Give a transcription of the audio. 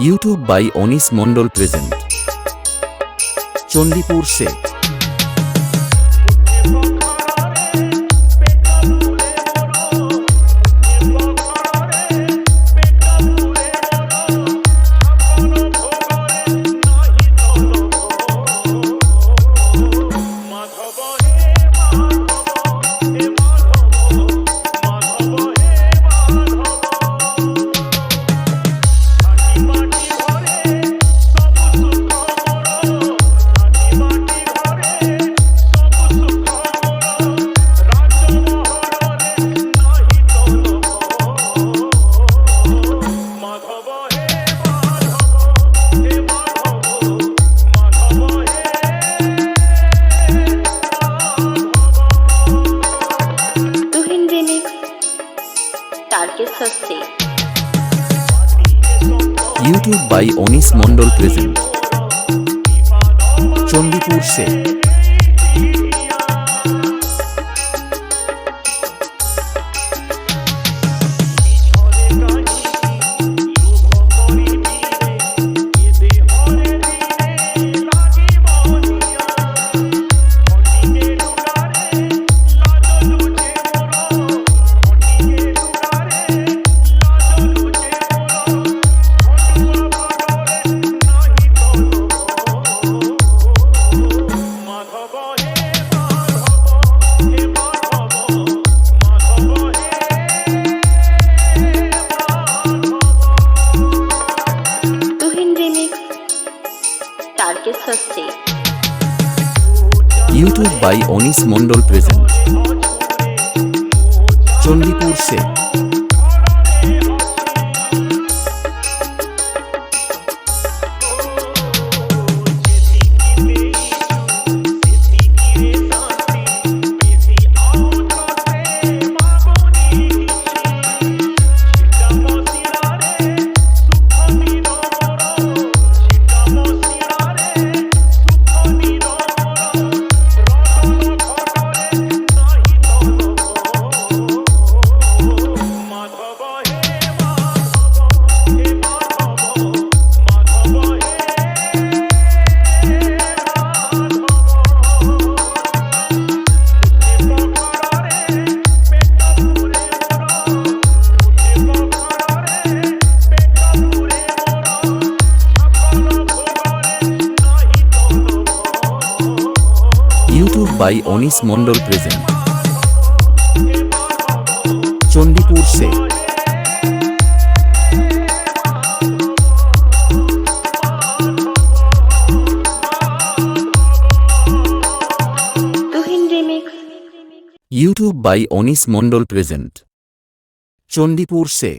YouTube by Anis Mondal present Chandipur Sheikh YouTube by Anis Mondal present. Chandipur সে। হচ্ছে YouTube by Anis Mondal present Chandipur say by Anis Mondal present Chandipur say YouTube by Anis Mondal present Chandipur say